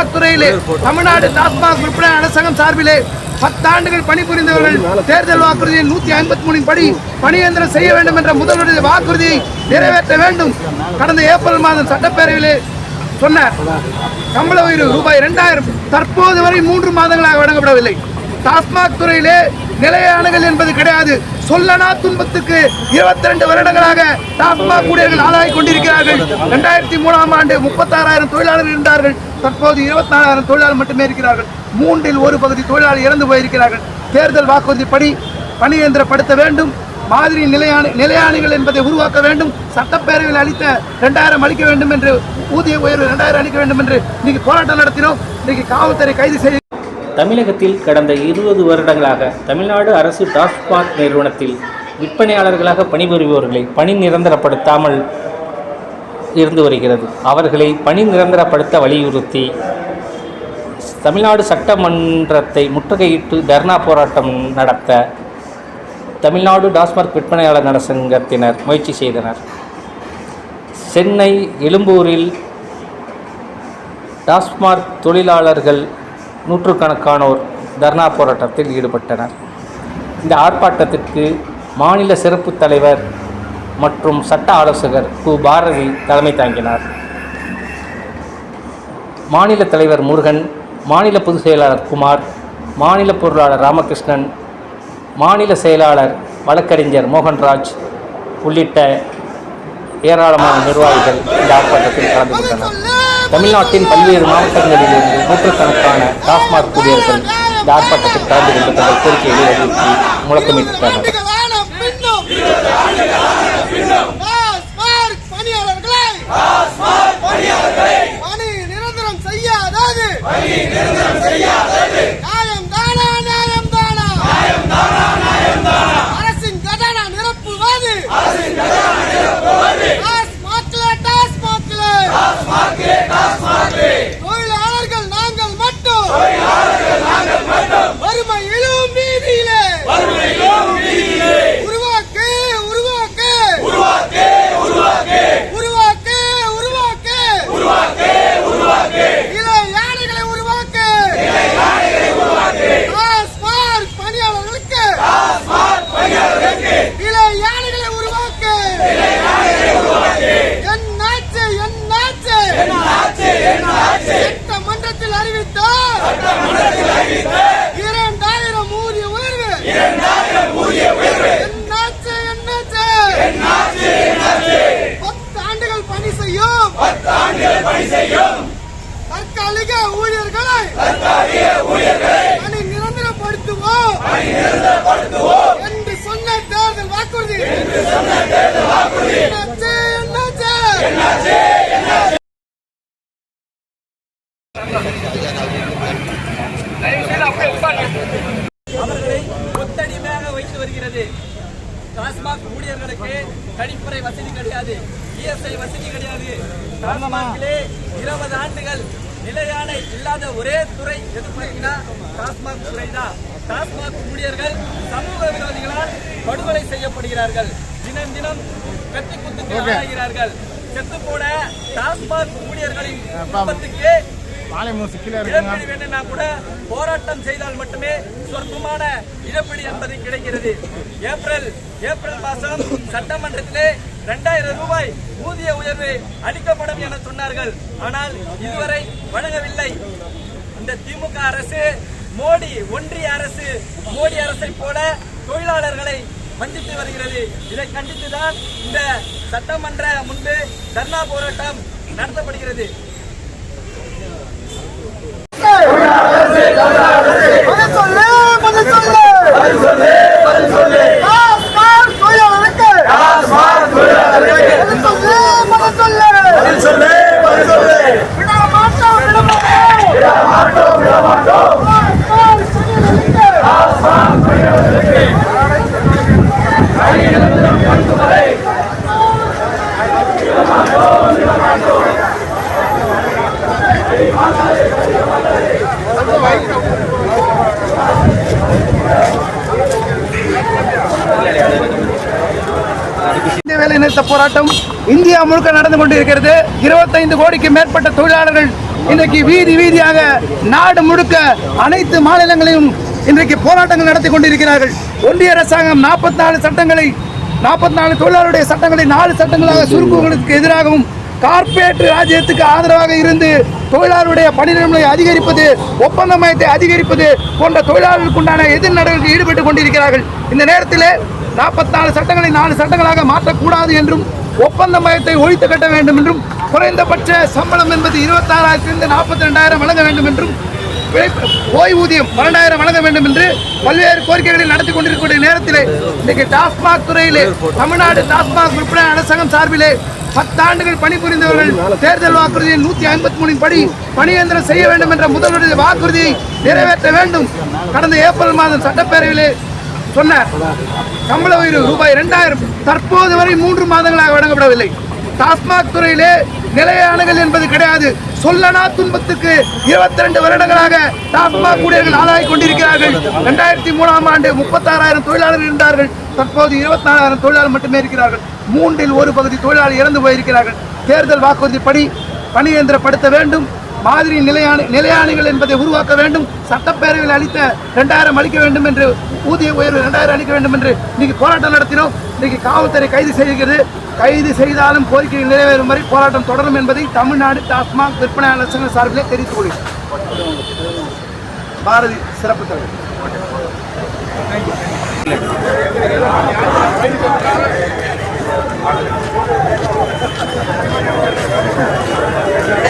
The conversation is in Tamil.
டாஸ்மாக் துறையிலே தமிழ்நாடு டாஸ்மாக் விற்பனை அரசாங்கம் சார்பிலே பத்தாண்டுகள் பணிபுரிந்தவர்கள் தேர்தல் வாக்குறுதியில் நூத்தி ஐம்பத்தி மூணின் படி பணியந்திரம் செய்ய வேண்டும் என்ற முதல்வருடைய வாக்குறுதியை நிறைவேற்ற வேண்டும். கடந்த ஏப்ரல் மாதம் சட்டப்பேரவையிலே சொன்னார் சம்பள உயர்வு ரூபாய் இரண்டாயிரம். தற்போது வரை மூன்று மாதங்களாக வழங்கப்படவில்லை. டாஸ்மாக் துறையிலே நிலையானகள் என்பது கிடையாது. சொல்லனா துன்பத்துக்கு இருபத்தி ரெண்டு வருடங்களாக டாஸ்மாக் ஊழியர்கள் ஆளாகி கொண்டிருக்கிறார்கள். இரண்டாயிரத்தி மூணாம் ஆண்டு முப்பத்தாறாயிரம் தொழிலாளர்கள் இருந்தார்கள். தற்போது இருபத்தி நாலாயிரம் தொழிலாளர் மட்டுமே இருக்கிறார்கள். மூன்றில் ஒரு பகுதி தொழிலாளர் இறந்து போயிருக்கிறார்கள். தேர்தல் வாக்குறுதிப்படி பணியந்திரப்படுத்த வேண்டும். மாதிரி நிலையான நிலையாணிகள் என்பதை உருவாக்க வேண்டும். சட்டப்பேரவையில் அளித்த ரெண்டாயிரம் அளிக்க வேண்டும் என்று ஊதிய உயர்வு ரெண்டாயிரம் அளிக்க வேண்டும் என்று இன்னைக்கு போராட்டம் நடத்தினோம். இன்னைக்கு காவல்துறை கைது செய்ய தமிழகத்தில் கடந்த இருபது வருடங்களாக தமிழ்நாடு அரசு டாஸ்மாக் நிறுவனத்தில் விற்பனையாளர்களாக பணிபுரிபவர்களை பணி நிரந்தரப்படுத்தாமல் இருந்து வருகிறது. அவர்களை பணி நிரந்தரப்படுத்த வலியுறுத்தி தமிழ்நாடு சட்டமன்றத்தை முற்றுகையிட்டு தர்ணா போராட்டம் நடத்த தமிழ்நாடு டாஸ்மார்க் விற்பனையாளர் நல சங்கத்தினர் முயற்சி செய்தனர். சென்னை எழும்பூரில் டாஸ்மார்க் தொழிலாளர்கள் நூற்றுக்கணக்கானோர் தர்ணா போராட்டத்தில் ஈடுபட்டனர். இந்த ஆர்ப்பாட்டத்திற்கு மாநில சிறப்பு தலைவர் மற்றும் சட்ட ஆலோசகர் கு. பாரதி தலைமை தாங்கினார். மாநில தலைவர் முருகன் மாநில பொதுச் செயலாளர் குமார் மாநில பொருளாளர் ராமகிருஷ்ணன் மாநில செயலாளர் வழக்கறிஞர் மோகன்ராஜ் உள்ளிட்ட ஏராளமான நிர்வாகிகள் இந்த ஆர்ப்பாட்டத்தில் கலந்து கொண்டனர். தமிழ்நாட்டின் பல்வேறு மாவட்டங்களிலிருந்து நூற்றுக்கணக்கான டாஸ்மாக் ஊழியர்கள் இந்த ஆர்ப்பாட்டத்தில் கலந்து கொண்டு தங்கள் கோரிக்கைகளை வலியுறுத்தி முழக்கமிட்டனர் வானம் பின்னும் டாஸ்மார்க் பணியாளர்களை பணி நிரந்தரம் செய்யாதது நிரந்தரம் செய்யாதது நியாயம் தானா அரசின் கட்டண நிரப்புவது டாஸ்மாக்ல தொழிலாளர்கள் நாங்கள் மட்டும் வறுமையிலும் வீதியிலே உருவாக்கு உருவாக்கு உருவாக்கு உருவாக்கு இள யானைகளை உருவாக்கு டாஸ்மார்க் பணியாளர்களுக்கு இள யானைகளை உருவாக்கு என்னாச்சு என்னாச்சு சட்டமன்றத்தில் அறிவித்தார் இரண்டாயிரம் ஊதிய உயர்வு என்னாச்சு என்னாச்சு பத்து ஆண்டுகள் பணி செய்யும் தற்காலிக ஊழியர்களை பணி நிரந்தரப்படுத்துவோம் என்று சொன்ன தேர்தல் வாக்குறுதி என்னாச்சு என்னாச்சு அவர்களை கொத்தடிமையாக வைத்து வருகிறது டாஸ்மாக் ஊழியர்களுக்கு கழிப்பறை வசதி கிடையாது இஎஸ்ஐ வசதி கிடையாது டாஸ்மாகிலே இருபது ஆண்டுகள் நிலையான இல்லாத ஒரே துறை எது துறைனா டாஸ்மாக் துறை தான் டாஸ்மாக் ஊழியர்கள் சமூக விரோதிகளால் படுகொலை செய்யப்படுகிறார்கள். தினம் தினம் கத்தி குத்துக்கு ஆளாகிறார்கள் செத்து போன டாஸ்மாக் ஊழியர்களின் குடும்பத்துக்கு இழப்பீடு வேணும்னா கூட போராட்டம் செய்தால் மட்டுமே சொற்பமான இழப்பீடு என்பது கிடைக்கிறது. ஏப்ரல் ஏப்ரல் மாதம் சட்டமன்றத்திலே இரண்டாயிரம் ரூபாய் ஊதிய உயர்வு அளிக்கப்படும் என சொன்னார்கள். ஆனால் இதுவரை வழங்கவில்லை. இந்த திமுக அரசு மோடி ஒன்றிய அரசு மோடி அரசை போல தொழிலாளர்களை வஞ்சித்து வருகிறது. இதை கண்டித்துதான் இந்த சட்டமன்ற முன்பு தர்ணா போராட்டம் நடத்தப்படுகிறது. சொல்லு சொல்லு சொல்லு டாஸ்மார்க் தொழிலாளருக்கு பதில் சொல்லு பதில் சொல்லு விட மாட்டோம் விட மாட்டோம் டாஸ்மார்க் தொழிலாளருக்கு வேலை போராட்டம் இந்தியா முழுக்க நடந்து கொண்டிருக்கிறது. இருபத்தைந்து கோடிக்கு மேற்பட்ட தொழிலாளர்கள் இன்றைக்கு வீதி வீதியாக நாடு முழுக்க அனைத்து மாநிலங்களிலும் இன்றைக்கு போராட்டங்கள் நடத்தி கொண்டிருக்கிறார்கள். ஒன்றிய அரசாங்கம் நாற்பத்தி நாலு சட்டங்களை நாற்பத்தி நாலு தொழிலாளருடைய சட்டங்களை நாலு சட்டங்களாக சுருக்குவதற்கு எதிராகவும் கார்ப்பரேட் ராஜ்யத்துக்கு ஆதரவாக இருந்து தொழிலாளருடைய பணிநிலைமை அதிகரிப்பது ஒப்பந்த மையத்தை அதிகரிப்பது போன்ற தொழிலாளர்களுக்குண்டான எதிர் நடவடிக்கை ஈடுபட்டு கொண்டிருக்கிறார்கள். இந்த நேரத்தில் நாற்பத்தாறு சட்டங்களை நாலு சட்டங்களாக மாற்றக்கூடாது என்றும் ஒப்பந்த மையத்தை ஒழித்து கட்ட வேண்டும் என்றும் குறைந்தபட்ச சம்பளம் என்பது இருபத்தாறாயிரத்திலிருந்து நாற்பத்தி ரெண்டாயிரம் வழங்க வேண்டும் என்றும் ஓய்வூதியம் பன்னெண்டாயிரம் வழங்க வேண்டும் என்று பல்வேறு கோரிக்கைகளை நடத்தி கொண்டிருக்கக்கூடிய நேரத்திலே இன்னைக்கு டாஸ்மாக் துறையிலே தமிழ்நாடு டாஸ்மாக் விற்பனை அரசாங்கம் சார்பிலே பத்தாண்டுகள் பணிபுரிந்தவர்கள் தேர்தல் வாக்குறுதியின் நூத்தி ஐம்பத்தி மூணின் படி பணியந்திரம் செய்ய வேண்டும் என்ற முதல்வருடைய வாக்குறுதியை நிறைவேற்ற வேண்டும். கடந்த ஏப்ரல் மாதம் சட்டப்பேரவையிலே சொன்ன சம்பள உயர்வு ரூபாய் இரண்டாயிரம் தற்போது வரை மூன்று மாதங்களாக வழங்கப்படவில்லை. டாஸ்மாக் துறையிலே நிலையானகள் என்பது கிடையாது. சொல்லனா துன்பத்துக்கு இருபத்தி ரெண்டு வருடங்களாக டாஸ்மாக் ஊழியர்கள் ஆளாகி கொண்டிருக்கிறார்கள். இரண்டாயிரத்தி மூணாம் ஆண்டு முப்பத்தாறாயிரம் தொழிலாளர்கள் இருந்தார்கள். தற்போது இருபத்தி நாலாயிரம் தொழிலாளர் மட்டுமே இருக்கிறார்கள். மூன்றில் ஒரு பகுதி தொழிலாளர் இறந்து போயிருக்கிறார்கள். தேர்தல் வாக்குறுதிப்படி பணியந்திரப்படுத்த வேண்டும். மாதிரி நிலையான நிலையாணிகள் என்பதை உருவாக்க வேண்டும். சட்டப்பேரவையில் அளித்த ரெண்டாயிரம் அளிக்க வேண்டும் என்று ஊதிய உயர்வு ரெண்டாயிரம் அளிக்க வேண்டும் என்று இன்னைக்கு போராட்டம் நடத்தினோம். இன்னைக்கு காவல்துறை கைது செய்கிறது. கைது செய்தாலும் கோரிக்கை நிறைவேறும் வரை போராட்டம் தொடரும் என்பதை தமிழ்நாடு டாஸ்மாக் விற்பனையாளர் சங்க சார்பிலே தெரிவித்துக் கொள்கிறேன். பாரதி சிறப்பு தலைவர். Thank you.